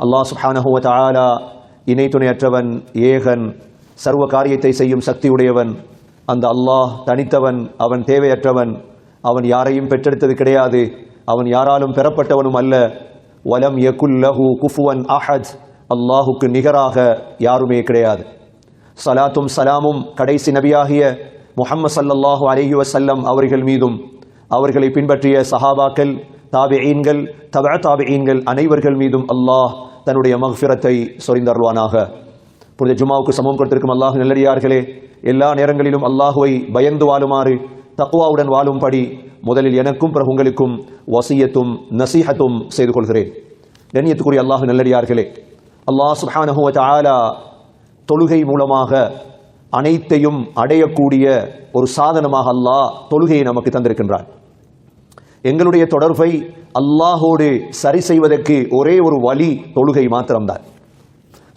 அல்லாஹ் சுஹானஹுவ தாலா இணை துணையற்றவன் ஏகன் சர்வ காரியத்தை செய்யும் சக்தியுடையவன். அந்த அல்லாஹ் தனித்தவன் அவன் தேவையற்றவன். அவன் யாரையும் பெற்றெடுத்தது கிடையாது. அவன் யாராலும் பெறப்பட்டவனும் அல்ல. வலம் யகுல்லஹு குஃபுவன் அஹத். அல்லாஹுக்கு நிகராக யாருமே கிடையாது. சலாத்தும் சலாமும் கடைசி நபியாகிய முஹம்மது ஸல்லல்லாஹு அலஹி வசல்லம் அவர்கள் மீதும் அவர்களை பின்பற்றிய சஹாபாக்கள் தாபியீன்கள் தபா தாபியீன்கள் அனைவர்கள் மீதும் அல்லாஹ் தன்னுடைய மக்ஃபிரத்தை சொரிந்தருள்வானாக. புனித ஜுமாவுக்கு சமம் கொடுத்திருக்கும் அல்லாஹ் நல்லடியார்களே எல்லா நேரங்களிலும் அல்லாஹுவை பயந்து வாழுமாறு தக்குவாவுடன் வாழும்படி முதலில் எனக்கும் பிறகு உங்களுக்கும் வசியத்தும் நசீஹத்தும் செய்து கொள்கிறேன். கண்ணியத்துக்குரிய அல்லாஹ் நல்லடியார்களே அல்லாஹ் சுப்ஹானஹு தாலா தொழுகை மூலமாக அனைத்தையும் அடையக்கூடிய ஒரு சாதனமாக அல்லாஹ் தொழுகையை நமக்கு தந்திருக்கின்றான். எங்களுடைய தொடர்பை அல்லாஹோடு சரி செய்வதற்கு ஒரே ஒரு வழி தொழுகை மாத்திரம்தான்.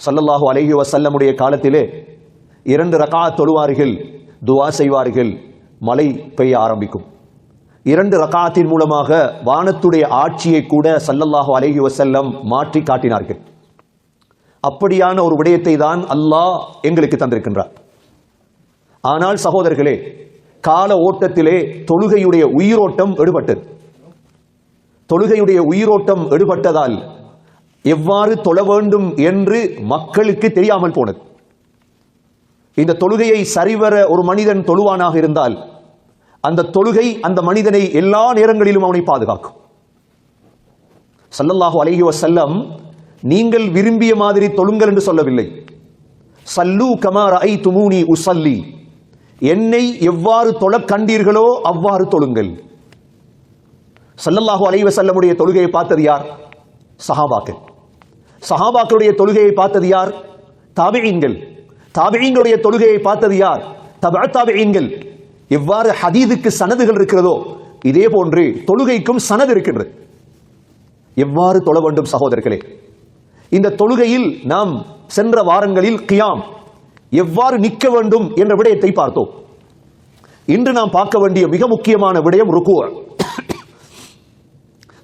சல்லல்லாஹு அலஹி வசல்லமுடைய காலத்திலே இரண்டு ரகா தொழுவார்கள் துவா செய்வார்கள் மழை பெய்ய ஆரம்பிக்கும். இரண்டு ரகாத்தின் மூலமாக வானத்துடைய ஆட்சியை கூட சல்லல்லாஹு அலஹி வசல்லம் மாற்றி காட்டினார்கள். அப்படியான ஒரு விடயத்தை தான் அல்லாஹ் எங்களுக்கு தந்திருக்கின்றார் ஆனால் சகோதரர்களே கால ஓட்டத்திலே தொழுகையுடைய உயிரோட்டம் எடுபட்டது. தொழுகையுடைய உயிரோட்டம் எடுபட்டதால் எவ்வாறு தொழ வேண்டும் என்று மக்களுக்கு தெரியாமல் போனது. இந்த தொழுகையை சரிவர ஒரு மனிதன் தொழுவானாக இருந்தால் அந்த தொழுகை அந்த மனிதனை எல்லா நேரங்களிலும் அவனை பாதுகாக்கும். சல்லல்லாஹு அலஹி வசல்லம் நீங்கள் விரும்பிய மாதிரி தொழுங்கள் என்று சொல்லவில்லை. சல்லு கமார் ஐ துமூனி உசல்லி. என்னை எவ்வாறு தொழக் கண்டீர்களோ அவ்வாறு தொழுங்கள். சல்லல்லாஹு அலைஹி வஸல்லமுடைய தொழுகையை பார்த்தது யார்? சஹாபாக்கள். சஹாபாக்களுடைய தொழுகையை பார்த்தது யார்? தாபிஈன்கள் தாபிஈன்களுடைய தொழுகையை பார்த்தது யார்? தபா தாபிஈன்கள் எவ்வாறு ஹதீதுக்கு சனதுகள் இருக்கிறதோ இதே போன்று தொழுகைக்கும் சனது இருக்கின்றது. எவ்வாறு தொழ வேண்டும் சகோதரர்களே? இந்த தொழுகையில் நாம் சென்ற வாரங்களில் கியாம் எவ்வாறு நிற்க வேண்டும் என்ற விடயத்தை பார்த்தோம். இன்று நாம் பார்க்க வேண்டிய மிக முக்கியமான விடயம் ருக்குவர்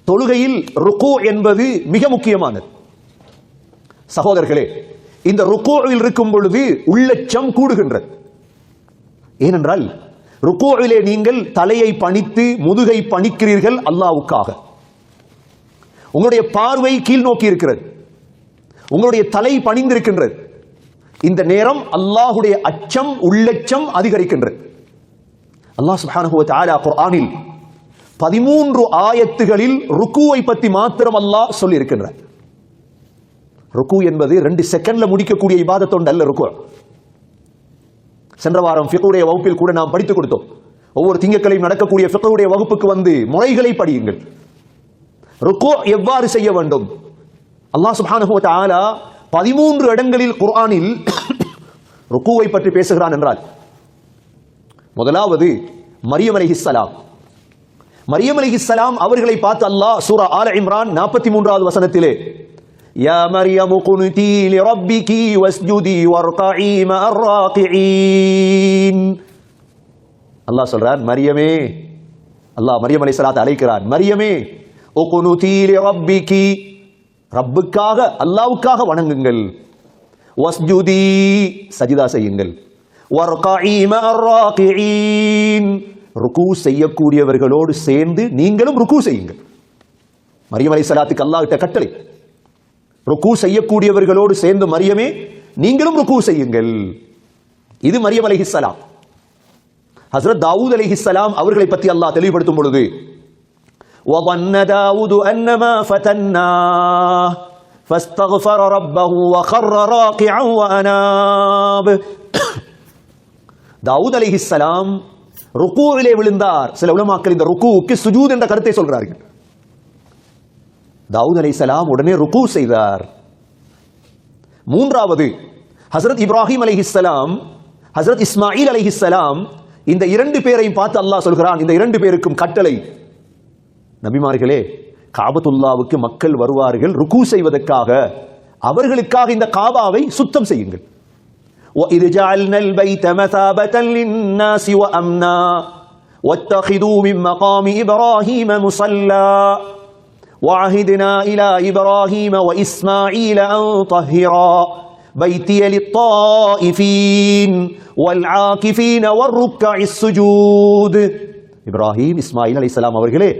தொழுகையில் ருக்கு என்பது மிக முக்கியமானது. சகோதரர்களே இந்த ருக்கோவில் இருக்கும் பொழுது உள்ளச்சம் கூடுகின்றது. ஏனென்றால் ருக்கோவிலே நீங்கள் தலையை பணித்து முதுகை பணிக்கிறீர்கள் அல்லாவுக்காக. உங்களுடைய பார்வை கீழ் நோக்கி இருக்கிறது. உங்களுடைய தலை பணிந்திருக்கின்றது. இந்த நேரம் அல்லாஹுடைய அச்சம் உள்ளச்சம் அதிகரிக்கின்றது. அல்லாஹ் சுப்ஹானஹு ஆலா குர்ஆனில் பதிமூன்று ஆயத்துகளில் ருக்குவை பற்றி மாத்திரம் அல்லாஹ் சொல்லி இருக்கின்றார் ருக்கு என்பது ரெண்டு செகண்ட்ல முடிக்கக்கூடிய இபாதத்தொண்டு அல்ல ருக்கு சென்ற வாரம் ஃபிகுடைய வகுப்பில் கூட நாம் படித்துக் கொடுத்தோம். ஒவ்வொரு திங்கட்களையும் நடக்கக்கூடிய ஃபிகுடைய வகுப்புக்கு வந்து முறைகளை படியுங்கள். ருக்கு எவ்வாறு செய்ய வேண்டும்? அல்லாஹ் சுப்ஹானஹு வ பதிமூன்று இடங்களில் குர்ஆனில் ருக்குவை பற்றி பேசுகிறான் என்றால். முதலாவது மரியம் அலைஹிஸ்ஸலாம். மரியம் அலி இஸ்லாம் அவர்களை பார்த்து அல்லாஹ் சூரா ஆல இம்ரான் நாற்பத்தி மூன்றாவது வசனத்திலே யா மரியம் குனுதி ரப்பிகி வஸ்ஜுதி வர்கஇ மர்ராகியின் அல்லாஹ் சொல்றார் மரியமே அல்லாஹ் மரியம் அலி சலாத்தை அழைக்கிறான் மரியமே ஓ குனுதி ரப்பிகி ரப்புக்காக அல்லாவுக்காக வணங்குங்கள். வஸ்ஜுதி சஜிதா செய்யுங்கள். வர்கஇ மர்ராகியின் ருக்கு செய்யக்கூடியவர்களோடு சேர்ந்து நீங்களும் ருக்கு செய்யுங்கள் மரியம் அலைஹிஸ்ஸலாத்துக்கு அல்லாஹ் கிட்ட கட்டளை ருக்கு செய்யக்கூடியவர்களோடு சேர்ந்து மரியமே நீங்களும் ருக்கு செய்யுங்கள் இது மரியம் அலைஹிஸ்ஸலாம் ஹஸ்ரத் தாவூத் அலைஹிஸ்ஸலாம் அவர்களை பற்றி அல்லாஹ் தெளிவுபடுத்தும் பொழுது وظن داود أنما فتناه فاستغفر ربه وخر راكعا وأناب தாவூத் அலைஹிஸ்ஸலாம் ருக்கூவிலே விழுந்தார். சில உலமாக்கள் இந்த ருக்குவுக்கு சுஜூத் என்ற கருத்தை சொல்கிறார்கள். தாவூத் அலை சலாம் உடனே ருக்கு செய்தார். மூன்றாவது ஹசரத் இப்ராஹிம் அலைஹிஸ்ஸலாம் ஹசரத் இஸ்மாயில் அலைஹிஸ்ஸலாம் இந்த இரண்டு பேரையும் பார்த்து அல்லாஹ் சொல்கிறான் இந்த இரண்டு பேருக்கும் கட்டளை. நபிமார்களே காபத்துல்லாவுக்கு மக்கள் வருவார்கள் ருக்கு செய்வதற்காக. அவர்களுக்காக இந்த காபாவை சுத்தம் செய்யுங்கள். وَإِذْ جَعَلْنَا الْبَيْتَ مَثَابَةً لِلنَّاسِ وَأَمْنًا وَاتَّخِذُوا مِن مَّقَامِ إِبْرَاهِيمَ مُصَلًّى وعهدنا إلى إبراهيم وإسماعيل أن طهرا بيتي للطائفين والعاكفين والركع السجود இப்ராஹிம் இஸ்மாயில் அலைஹிஸ்ஸலாம் அவர்களே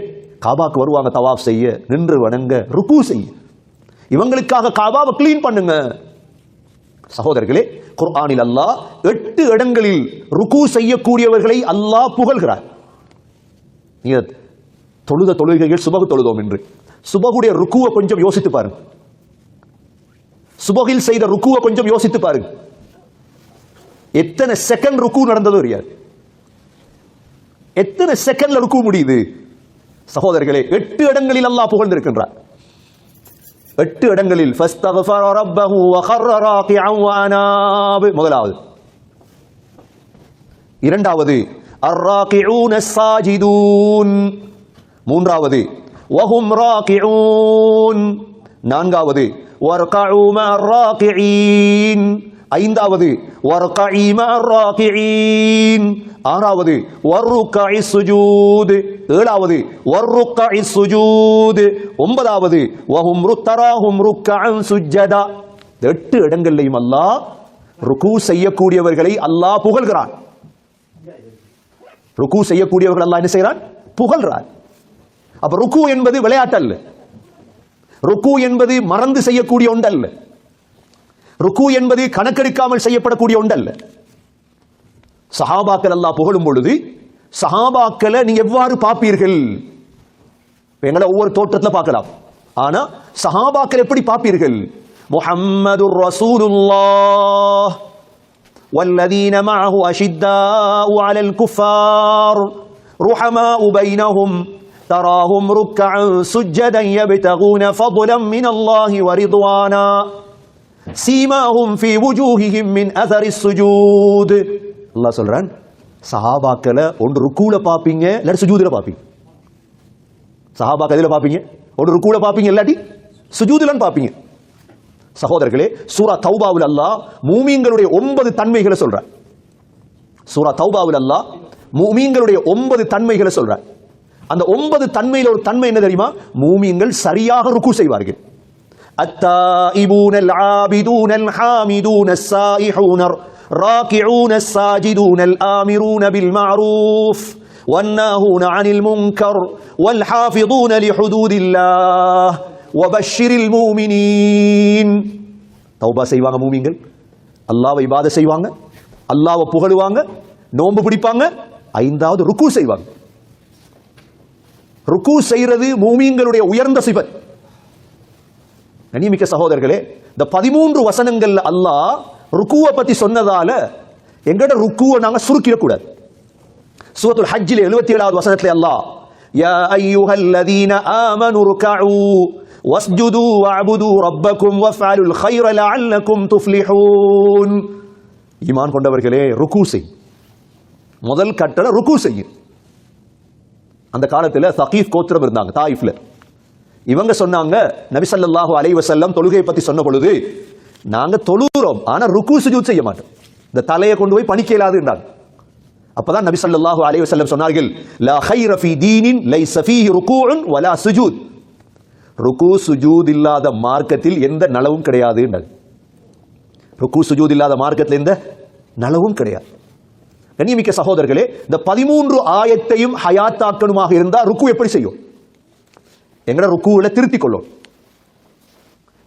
காபாக்கு வருவாங்க தவாப் செய்ய நின்று வணங்க ருக்கு செய்ய இவங்களுக்காக காபாவை க்ளீன் பண்ணுங்க சகோதரர்களே குர்ஆனில் அல்லாஹ் எட்டு இடங்களில் ருக்கு செய்யக்கூடியவர்களை அல்லாஹ் புகழ்கிறார். நீங்க தொழுத தொழுகைகள் சுபகு தொழுதோம் என்று. சுபகுடைய ருக்குவை கொஞ்சம் யோசித்து பாருங்க. சுபகில் செய்த ருக்குவை கொஞ்சம் யோசித்து பாருங்க. எத்தனை செகண்ட் ருக்கு நடந்ததோ தெரியாது. எத்தனை செகண்ட்ல ருக்கு முடியுது? சகோதரர்களே எட்டு இடங்களில் அல்லாஹ் புகழ்ந்திருக்கின்றார். எட்டு இடங்களில் முதலாவது இரண்டாவது மூன்றாவது வஹும் ராகிஊன் நான்காவது ஐந்தாவது ஆறாவது வர்ருக்காய் சுஜூது ஏழாவது வர்ருக்காய் சுஜூது ஒன்பதாவது வஹும் ருத்தராஹும் ருக்கான் சுஜதா எட்டு இடங்கள்லையும் அல்லாஹ் ருக்கு செய்யக்கூடியவர்களை அல்லாஹ் புகழ்கிறான் ருக்கு செய்யக்கூடியவர்கள் அல்லாஹ் என்ன செய்கிறான் புகழ்றான் அப்ப ருக்கு என்பது விளையாட்டல்ல ருக்கு என்பது மறந்து செய்யக்கூடிய ஒன்றல்ல ருக்கு என்பது கணக்கெடுக்காமல் செய்யப்படக்கூடிய ஒன்றல்ல சஹாபாக்கள் அல்லாஹ் புகழும் பொழுது சஹாபாக்களை நீங்க எவ்வாறு பார்ப்பீர்கள் இப்ப எங்களை ஒவ்வொரு தோற்றத்துல பார்க்கலாம் ஆனா சஹாபாக்கள் எப்படி பார்ப்பீர்கள் முஹம்மது ரசூலுல்லாஹ் والذين معه أشداء على الكفار رحماء بينهم تراهم ركعا سجدا يبتغون فضلا من الله ورضوانا سيماهم في وجوههم من أثر السجود அல்லா சொல்கிறான் சஹாபாக்களை ஒன்று ருக்கூவில் பார்ப்பீங்க இல்லாட்டி சுஜூதில் பார்ப்பீங்க. சஹாபாக்கள் எதில் பார்ப்பீங்க? ஒன்று ருக்கூவில் பார்ப்பீங்க இல்லாட்டி சுஜூதிலன்னு பார்ப்பீங்க. சகோதரர்களே சூரா தௌபாவில் அல்லா மூமியங்களுடைய ஒன்பது தன்மைகளை சொல்கிறார் சூரா தௌபாவில் அல்லா மூமியங்களுடைய ஒன்பது தன்மைகளை சொல்கிறார் அந்த ஒன்பது தன்மையில் ஒரு தன்மை என்ன தெரியுமா? மூமியங்கள் சரியாக ருக்கு செய்வார்கள். அத்தா இபூனல் ஆபிதூனல் ஹாமிதூன சாயிஹூனர். الراكعون الساجدون الآمرون بالمعروف والناهون عن المنكر والحافظون لحدود الله وبشر المؤمنين தௌபா செய்வாங்க மூமிங்கள் அல்லாவை இபாத செய்வாங்க அல்லாவை புகழுவாங்க நோன்பு பிடிப்பாங்க ஐந்தாவது ருக்கு செய்வாங்க ருக்கு செய்யறது மூமீன்களுடைய உயர்ந்த சிவன் கனிமிக்க சகோதரர்களே இந்த பதிமூன்று வசனங்கள்ல அல்லாஹ் ருக்குவை பத்தி சொன்னதால எங்கட ருக்குவை நாங்க சுருக்கிடக்கூடாது சூரத்துல் ஹஜ்ஜில் எழுபத்தி ஏழாவது வசனத்துல அல்லாஹ் யா ஐயுஹல்லதீன ஆமனு ருக்கஉ வஸ்ஜுது வஅபுது ரப்பக்கும் வஃஅலுல் கைர லஅல்லக்கும் துஃப்லிஹூன். ஈமான் கொண்டவர்களே ருக்கு செய் முதல் கட்டளை ருக்கு செய்யும். அந்த காலத்தில் சகீஃப் கோத்திரம் இருந்தாங்க தாயிஃப்ல. இவங்க சொன்னாங்க நபிசல்லாஹு அலைவசல்லம் தொழுகை தொழுகையை பத்தி சொன்ன பொழுது நாங்க தொழுகிறோம் ஆனா ருக்கு சுஜூத் செய்ய மாட்டோம். இந்த தலையை கொண்டு போய் பணிக்க இயலாதுன்றாங்க அப்பதான் நபி ஸல்லல்லாஹு அலைய வஸல்லம் சொன்னார்கள் லா கைர ஃபீ தீனின் லை ஃபீஹி ருகூஉன் வலா சுஜூத். ருக்கு சுஜூத் இல்லாத மார்க்கத்தில் எந்த நலவும் கிடையாது ருக்கு சுஜூத் இல்லாத மார்க்கத்தில் எந்த நலவும் கிடையாது. கண்ணியமிக்க சகோதரர்களே இந்த பதிமூன்று ஆயத்தையும் ஹயாத்தாக்கணுமாக இருந்தால் ருக்கு எப்படி செய்யும்? எங்கட ருக்குவில் திருத்திக் கொள்ளும்.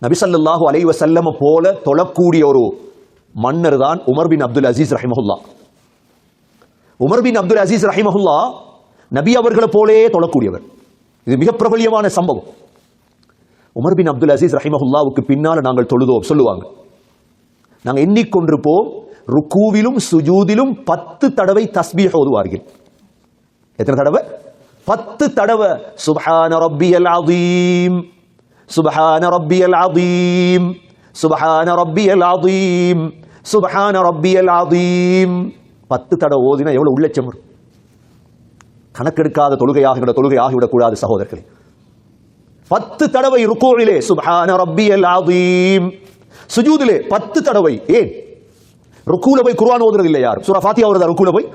நபிசல்லாஹு அலைவ வஸல்லம் போல தொழக்கூடிய ஒரு மன்னர் தான் உமர் பின் அப்துல் அசீஸ் ரஹிமஹுல்லா. உமர் பின் அப்துல் அசீஸ் ரஹிமஹுல்லா நபி அவர்களை போலே தொழக்கூடியவர். இது மிக பிரபலியமான சம்பவம். உமர் பின் அப்துல் அசீஸ் ரஹிமஹுல்லாவுக்கு பின்னால் நாங்கள் தொழுதோம் சொல்லுவாங்க. நாங்கள் எண்ணிக்கொண்டிருப்போம் ருக்கூவிலும் சுஜூதிலும் பத்து தடவை தஸ்பீஹ் ஓதுவார்கள். எத்தனை தடவை? பத்து தடவை. சுபஹான ரப்பியல் அதீம் சுபஹான ரப்பியல் அதீம் சுபஹான ரப்பியல் அதீம் சுபஹான ரப்பியல் அதீம் பத்து தடவை ஓதினா எவ்வளோ உள்ளச்சம் வரும்? கணக்கெடுக்காத தொழுகையாக தொழுகை ஆகிவிடக்கூடாது சகோதரர்களே. பத்து தடவை ருக்கோவிலே சுபஹான ரப்பியல் அதீம் சுஜூதிலே பத்து தடவை ஏன்? ருக்கூல போய் குர்ஆன் ஓதுறது இல்லை யார் சூரா ஃபாத்தியா ஓதுறதா ருக்கூல போய்?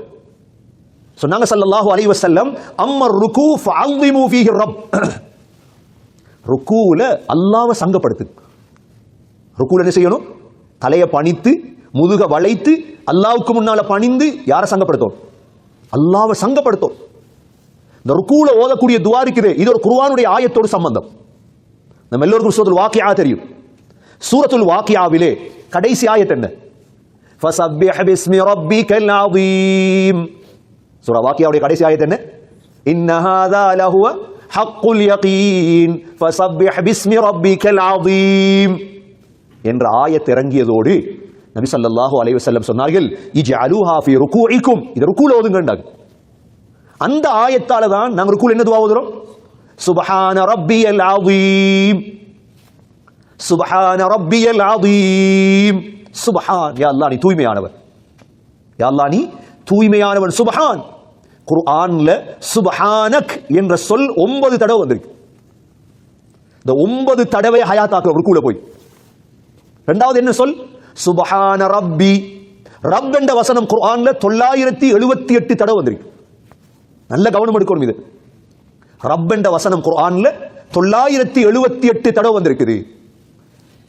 சொன்னாங்க சல்லல்லாஹு அலைஹி வஸல்லம் அம்மர் ருக்கு ஃபஅظிமு ஃபீஹி ரப். ருக்கூல அல்லாவை சங்கப்படுத்து. ருக்கூவில் என்ன செய்யணும்? தலையை பணித்து முதுக வளைத்து அல்லாவுக்கு முன்னால பணிந்து யாரை சங்கப்படுத்தும்? அல்லாவை சங்கப்படுத்தும். இந்த ருக்கூல ஓதக்கூடிய துவா இருக்குது. இது ஒரு குருவானுடைய ஆயத்தோடு சம்பந்தம். நம்ம எல்லோருக்கும் சூரத்துல் வாக்கியா தெரியும். சூரத்துல் வாக்கியாவிலே கடைசி ஆயத்து என்ன? ஃபஸப்பிஹ் பிஸ்மி ரப்பிக்கல் அதீம் சூரா வாக்கியாவுடைய கடைசி ஆயத்து என்ன? இன்ன ஹாதா லஹுவ ஹக்குல் யகீன் ஃபஸப்பிஹ் பிஸ்மி ரப்பிக்கல் அதீம் என்ற ஆயத் இறங்கியதோடு நபி ஸல்லல்லாஹு அலைஹி வஸல்லம் சொன்னார்கள் இஜ்அலூஹா ஃபீ ருகூஇக்கும் இது ருக்கூல ஓதுங்கண்டாங்க அந்த ஆயத்தால தான் நாங்க ருக்கூல என்ன துவா ஓதுறோம் சுப்ஹான ரப்பியல் அதீம் சுப்ஹான ரப்பியல் அதீம் சுப்ஹான் யா அல்லாஹ் நீ தூய்மையானவன் யா அல்லாஹ் நீ தூய்மையானவன் சுப்ஹான் குர்ஆன்ல சுபஹானக் என்ற சொல் ஒன்பது தடவை வந்திருக்கு. இந்த ஒன்பது தடவை ஹயாத்தாக்குற கூட போய். ரெண்டாவது என்ன சொல்? சுபஹான ரப்பி. ரப் என்ற வசனம் குர்ஆன்ல தொள்ளாயிரத்தி எழுபத்தி எட்டு தடவை வந்திருக்கு. நல்ல கவனம் எடுக்கணும் இது. ரப் என்ற வசனம் குர்ஆன்ல தொள்ளாயிரத்தி எழுபத்தி எட்டு தடவை வந்திருக்குது.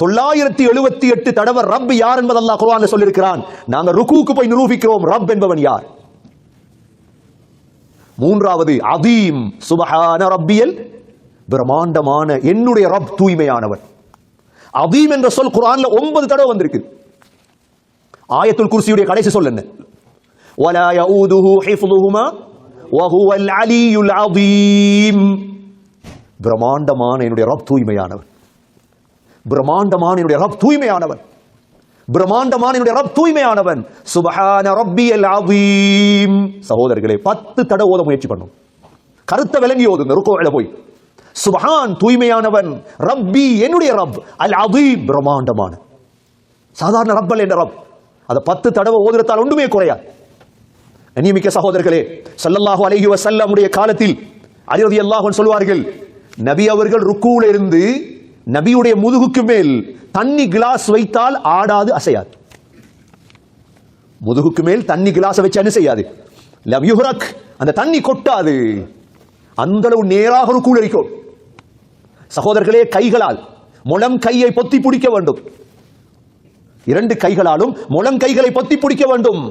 தொள்ளாயிரத்தி எழுபத்தி எட்டு தடவை ரப் யார் என்பதெல்லாம் குர்ஆன்ல சொல்லியிருக்கிறான். நாங்க ருக்குவுக்கு போய் நிரூபிக்கிறோம். ரப் என்பவன் யார்? மூன்றாவது அதீம் சுபஹான ரப்பியல் பிரம்மாண்டமான என்னுடைய ரப் தூய்மையானவன் அதீம் என்ற சொல் குர்ஆன்ல ஒன்பது தடவை வந்திருக்கு ஆயத்துல் குர்சியுடைய கடைசி சொல் என்ன ولا يؤوده حفظهما وهو العلي العظيم பிரம்மாண்டமான என்னுடைய ரப் தூய்மையானவன் பிரம்மாண்டமான என்னுடைய ரப் தூய்மையானவன் பிரம்மாண்டமான என்னுடைய ரப் தூய்மையானவன். சுபஹான ரப்பியல் அதீம் சகோதரர்களே பத்து தடவை ஓத முயற்சி பண்ணும். கருத்தை விளங்கி ஓதுங்க ருக்கோவில போய். சுபஹான் தூய்மையானவன் ரப்பி என்னுடைய ரப் அல் அவீம் பிரம்மாண்டமான. சாதாரண ரப்பல் என்ற ரப். அதை பத்து தடவை ஓதுறத்தால் ஒன்றுமே குறையாது கண்ணியமிக்க சகோதரர்களே சல்லல்லாஹு அலைஹி வசல்லமுடைய காலத்தில் அலிரதி அல்லாஹன் சொல்வார்கள் நபி அவர்கள் ருக்கூல இருந்து நபியுடைய முதுகுக்கு மேல் தண்ணி கிளாஸ் வைத்தால் ஆடாது அசையாது. முதுகுக்கு மேல் தண்ணி கிளாஸ் வச்சு என்ன செய்யாது? லம் யுஹ்ரக் அந்த தண்ணி கொட்டாது. அந்த அளவு நேராக ஒரு இருக்கும் சகோதரர்களே கைகளால் முளம் கையை பொத்தி பிடிக்க வேண்டும். இரண்டு கைகளாலும் முளம் கைகளை பொத்தி பிடிக்க வேண்டும்.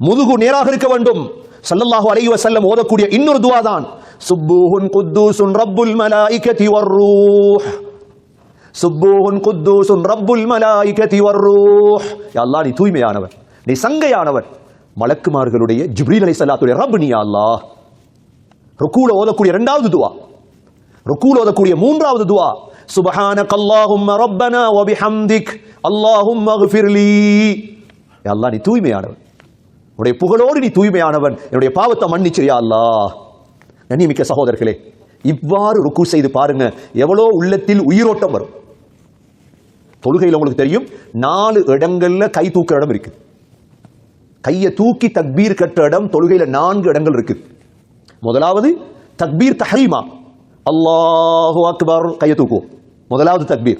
முதுகு நேராக இருக்க வேண்டும். சல்லல்லாஹு அலைஹி வஸல்லம் ஓதக்கூடிய இன்னொரு துவா தான் சுப்பூஹுன் குத்தூசுன் ரப்புல் மலாயிகதி வர்ரூஹ் சுப்பூஹுன் குத்தூசுன் ரப்புல் மலாயிகதி வர்ரூஹ் அல்லாஹ் நீ தூய்மையானவன் நீ சங்கையானவன் மலக்குமார்களுடைய ஜிப்ரீல் அலைஹிஸ்ஸலாத்துடைய ரப் நீ அல்லாஹ் ருக்கூல ஓதக்கூடிய இரண்டாவது துவா ருக்கூல ஓதக்கூடிய மூன்றாவது துவா சுபஹானக அல்லாஹும்ம ரப்பனா வ பிஹம்திக் அல்லாஹும்ம அக்ஃபிர் லீ அல்லாஹ் நீ தூய்மையானவன் உடைய புகழோடு நீ தூய்மையானவன் என்னுடைய பாவத்தை மன்னிச்சிரியா அல்லாஹ் நன்னிமிக்க சகோதரர்களே இவ்வாறு ருக்கு செய்து பாருங்க. எவ்வளோ உள்ளத்தில் உயிரோட்டம் வரும். தொழுகையில் உங்களுக்கு தெரியும் நாலு இடங்கள்ல கை தூக்குற இடம் இருக்கு. கையை தூக்கி தக்பீர் கட்ட இடம் தொழுகையில நான்கு இடங்கள் இருக்கு. முதலாவது தக்பீர் தஹரீமா. அல்லாஹு அக்பர். கையை தூக்குவோம். முதலாவது தக்பீர்.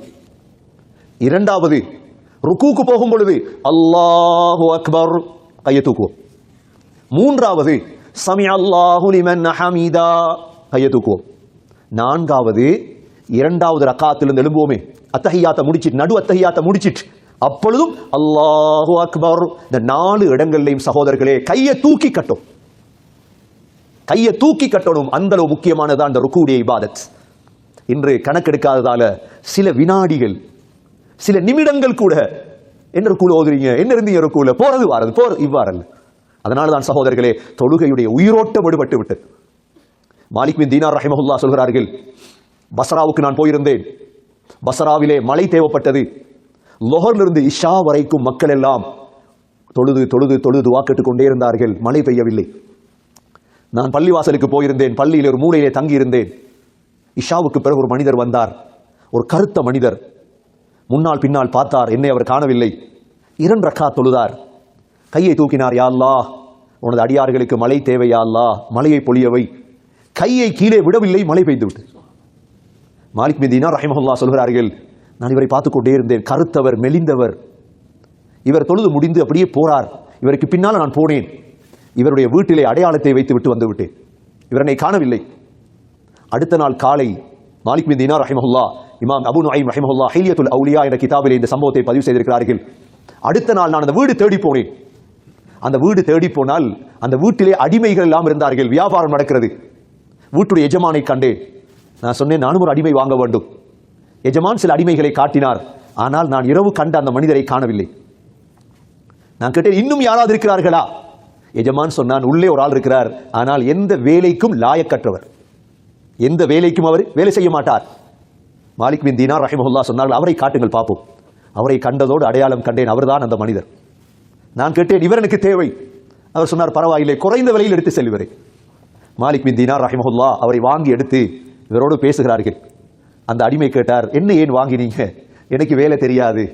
இரண்டாவது ருக்கூக்கு போகும் பொழுது அல்லாஹு அக்பர். கையை தூக்குவோம். மூன்றாவது சமி அல்லாஹு லிமன் ஹமீதா. கையை தூக்குவோம் நான்காவது இரண்டாவது ரக்காத்திலிருந்து எழும்புவோமே. அத்தஹியாத்தை முடிச்சிட்டு நடு அத்தஹியாத்தை முடிச்சிட்டு அப்பொழுதும் அல்லாஹு அக்பர் இந்த நாலு இடங்கள்லையும் சகோதரர்களே கையை தூக்கி கட்டும் கையை தூக்கி கட்டணும் அந்த அளவு முக்கியமானதான் அந்த ருக்குடைய இபாதத். இன்று கணக்கெடுக்காததால சில வினாடிகள் சில நிமிடங்கள் கூட என்ன ருக்குல ஓதுறீங்க? என்ன இருந்தீங்க ருக்குல போறது வாரது போறது இவ்வாறல்ல. அதனால தான் சகோதரர்களே தொழுகையுடைய உயிரோட்டம் விடுபட்டு விட்டு மாலிக் பின் தீனார் ரஹிமஹுல்லா சொல்கிறார்கள் பஸ்ராவுக்கு நான் போயிருந்தேன். பஸ்ராவிலே மழை தேவைப்பட்டது. லொஹர்லிருந்து இஷா வரைக்கும் மக்கள் எல்லாம் தொழுது தொழுது தொழுது வாக்கெட்டுக் கொண்டே இருந்தார்கள். மழை பெய்யவில்லை. நான் பள்ளிவாசலுக்கு போயிருந்தேன். பள்ளியில் ஒரு மூலையிலே தங்கியிருந்தேன். இஷாவுக்கு பிறகு ஒரு மனிதர் வந்தார். ஒரு கருத்த மனிதர். முன்னால் பின்னால் பார்த்தார். என்னை அவர் காணவில்லை. இரண்டு ரக்கா தொழுதார். கையை தூக்கினார் யா உனது அடியார்களுக்கு மழை தேவையா மழையை பொழியவை. கையை கீழே விடவில்லை மழை பெய்து விட்டு மாலிக் மிதீனா ரஹிமஹுல்லா சொல்கிறார்கள் நான் இவரை பார்த்து கொண்டே இருந்தேன் கருத்தவர் மெலிந்தவர். இவர் தொழுது முடிந்து அப்படியே போறார். இவருக்கு பின்னால் நான் போனேன். இவருடைய வீட்டிலே அடையாளத்தை வைத்து விட்டு வந்துவிட்டேன் இவரனை இவர் என்னை காணவில்லை. அடுத்த நாள் காலை மாலிக் பின் தீனார் ரஹிமஹுல்லா இமாம் அபு நுஐம் ரஹிமஹுல்லா ஹிலியத்துல் அவுலியா என்ற கிதாபில் இந்த சம்பவத்தை பதிவு செய்திருக்கிறார்கள். அடுத்த நாள் நான் அந்த வீடு தேடி போனேன். அந்த வீடு தேடி போனால் அந்த வீட்டிலே அடிமைகள் எல்லாம் இருந்தார்கள் வியாபாரம் நடக்கிறது. வீட்டுடைய எஜமானை கண்டேன் நான் சொன்னேன் நானும் ஒரு அடிமை வாங்க வேண்டும். எஜமான் சில அடிமைகளை காட்டினார். ஆனால் நான் இரவு கண்ட அந்த மனிதரை காணவில்லை. நான் கேட்டேன் இன்னும் யாராவது இருக்கிறார்களா? எஜமான் சொன்னான் உள்ளே ஒரு ஆள் இருக்கிறார். ஆனால் எந்த வேலைக்கும் லாயக்கற்றவர். எந்த வேலைக்கும் அவர் வேலை செய்ய மாட்டார். மாலிக் பின் தீனார் ரஹிமஹுல்லா சொன்னார்கள் அவரை காட்டுங்கள் பார்ப்போம். அவரை கண்டதோடு அடையாளம் கண்டேன் அவர்தான் அந்த மனிதர். நான் கேட்டேன் இவர் எனக்கு தேவை. அவர் சொன்னார் பரவாயில்லை குறைந்த விலையில் எடுத்து செல்வரேன் மாலிக் பின் தீனார் ரஹிமஹுல்லா அவரை வாங்கி எடுத்து இவரோடு பேசுகிறார்கள். அந்த அடிமை கேட்டார் என்ன ஏன் வாங்கினீங்க? எனக்கு வேலை தெரியாது.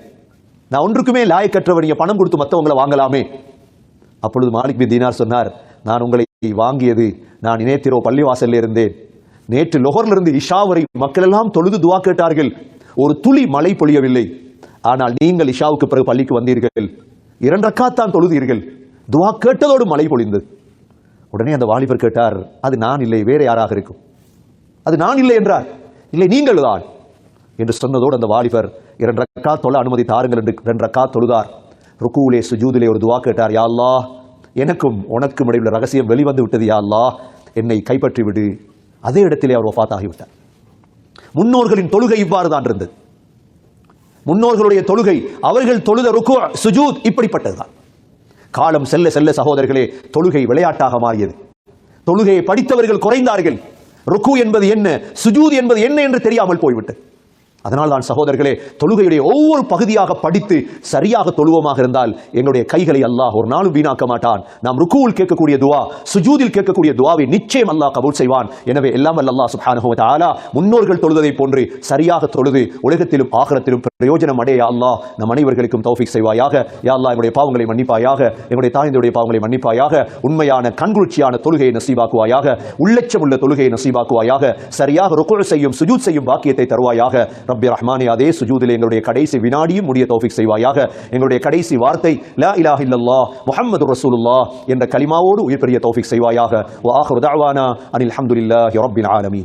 நான் ஒன்றுக்குமே லாயக்கற்றவர் நீங்கள் பணம் கொடுத்து மற்றவங்களை வாங்கலாமே. அப்பொழுது மாலிக் பின் தீனார் சொன்னார் நான் உங்களை வாங்கியது நான் இணையத்திரோ பள்ளிவாசல்ல இருந்தேன். நேற்று லொஹர்லிருந்து இஷா வரை மக்கள் எல்லாம் தொழுது துவா கேட்டார்கள். ஒரு துளி மழை பொழியவில்லை. ஆனால் நீங்கள் இஷாவுக்கு பிறகு பள்ளிக்கு வந்தீர்கள். இரண்டக்காத்தான் தொழுதீர்கள். துவா கேட்டதோடு மழை பொழிந்தது. உடனே அந்த வாலிபர் கேட்டார் அது நான் இல்லை வேற யாராக இருக்கும்? அது நான் இல்லை என்றார். இல்லை நீங்கள் தான் என்று சொன்னதோடு அந்த வாலிபர் இரண்டு ரக்கா தொழ அனுமதி தாருங்கள் என்று இரண்டு ரக்கா தொழுதார். ருக்கூலே சுஜூதிலே ஒரு துவா கேட்டார் யாழ்லா எனக்கும் உனக்கும் இடையில் ரகசியம் வெளிவந்து விட்டது யாழ்லா என்னை கைப்பற்றி விடு அதே இடத்திலே அவர் ஒஃபாத்தாகிவிட்டார் முன்னோர்களின் தொழுகை இவ்வாறு தான் இருந்தது. முன்னோர்களுடைய தொழுகை அவர்கள் தொழுத ருக்கு சுஜூத் இப்படிப்பட்டதுதான். காலம் செல்ல செல்ல சகோதரர்களே தொழுகை விளையாட்டாக மாறியது. தொழுகையை படித்தவர்கள் குறைந்தார்கள். ருக்கு என்பது என்ன? சுஜூத் என்பது என்ன என்று தெரியாமல் போய்விட்டு அதனால் தான் சகோதரர்களே தொழுகையுடைய ஒவ்வொரு பகுதியாக படித்து சரியாக தொழுவமாக இருந்தால் எங்களுடைய கைகளை அல்லாஹ் ஒரு நாளும் வீணாக்க மாட்டான். நாம் ருக்குவில் கேட்கக்கூடிய துவா சுஜூதில் கேட்கக்கூடிய துவாவை நிச்சயம் அல்லாஹ் கபூல் செய்வான். எனவே எல்லாம் அல்லாஹ் சுப்ஹானஹு முன்னோர்கள் தொழுதை போன்று சரியாக தொழுது உலகத்திலும் ஆகலத்திலும் பிரயோஜனம் அடைய அல்லாஹ் நம் அனைவர்களுக்கும் தௌஃபிக் செய்வாயாக. யா அல்லா எங்களுடைய பாவங்களை மன்னிப்பாயாக எங்களுடைய தாய்ந்தருடைய பாவங்களை மன்னிப்பாயாக உண்மையான கண்குளிர்ச்சியான தொழுகையை நசீபாக்குவாயாக உள்ளச்சம் உள்ள தொழுகையை நசீபாக்குவாயாக சரியாக ருக்கு செய்யும் சுஜூத் செய்யும் பாக்கியத்தை தருவாயாக. ரப்பி ரஹ்மானே அதே சுஜூதில் எங்களுடைய கடைசி வினாடியும் முடிய தோஃபிக் செய்வாயாக. எங்களுடைய கடைசி வார்த்தை லா இலாஹ இல்லல்லா முஹம்மது ரசூலுல்லா என்ற கலிமாவோடு உயிர் பெரிய தோஃபிக் செய்வாயாக. வாஹ் ஆஹிரு அனில் அஹமதுல்லா ரப்பில் ஆலமீன்.